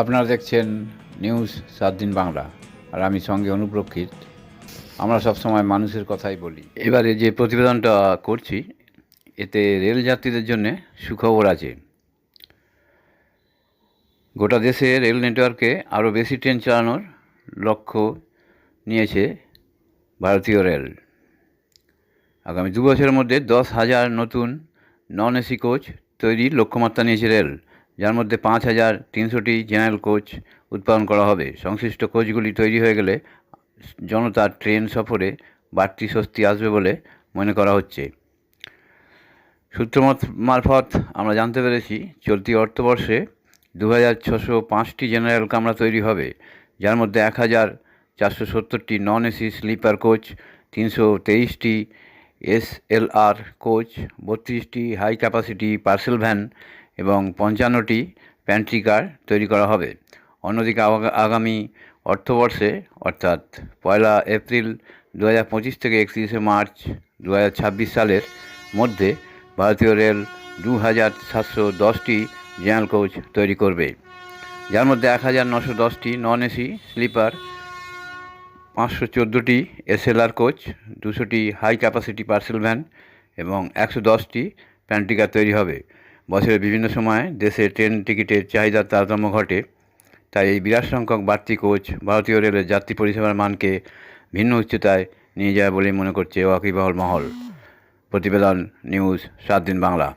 আপনারা দেখছেন নিউজ সাত দিন বাংলা, আর আমি সঙ্গে অনুপ্রক্ষিত। আমরা সবসময় মানুষের কথাই বলি। এবারে যে প্রতিবেদনটা করছি, এতে রেল যাত্রীদের জন্য সুখবর আছে। গোটা দেশে রেল নেটওয়ার্কে আরও বেশি ট্রেন চালানোর লক্ষ্য নিয়েছে ভারতীয় রেল। আগামী দু বছরের মধ্যে দশ হাজার নতুন নন এসি কোচ তৈরির লক্ষ্যমাত্রা নিয়েছে রেল। যার মধ্যে পাঁচ হাজার তিনশোটি জেনারেল কোচ উৎপাদন করা হবে। সংশ্লিষ্ট কোচগুলি তৈরি হয়ে গেলে জনতার ট্রেন সফরে বাড়তি স্বস্তি আসবে বলে মনে করা হচ্ছে। সূত্র মত- মারফত আমরা জানতে পেরেছি, চলতি অর্থবর্ষে দু হাজার ছশো পাঁচটি জেনারেল কামরা তৈরি হবে, যার মধ্যে এক হাজার চারশো সত্তরটি নন এসি স্লিপার কোচ তিনশো তেইশটি এসএলআর কোচ, বত্রিশটি হাই ক্যাপাসিটি পার্সেল ভ্যান এবং পঞ্চান্নটি প্যান্ট্রি কার তৈরি করা হবে। অন্যদিকে আগা- আগামী অর্থবর্ষে, অর্থাৎ পয়লা এপ্রিল দু হাজার পঁচিশ থেকে একত্রিশে মার্চ দু হাজার ছাব্বিশ সালের মধ্যে ভারতীয় রেল দু হাজার সাতশো দশটি জেনারেল কোচ তৈরি করবে। যার মধ্যে এক হাজার নশো দশটি নন এসি, স্লিপার পাঁচশো চোদ্দোটি এসএলআর কোচ, দুশোটি হাই ক্যাপাসিটি পার্সেল ভ্যান এবং একশো দশটি প্যান্টিকার তৈরি হবে। বছরের বিভিন্ন সময়ে দেশে ট্রেন টিকিটের চাহিদার তারতম্য ঘটে, তাই এই বিরাট সংখ্যক বাড়তি কোচ ভারতীয় রেলের যাত্রী পরিষেবার মানকে ভিন্ন উচ্চতায় নিয়ে যায় বলেই মনে করছে ওয়াকিবহল মহল। প্রতিবেদন নিউজ সাত দিন বাংলা।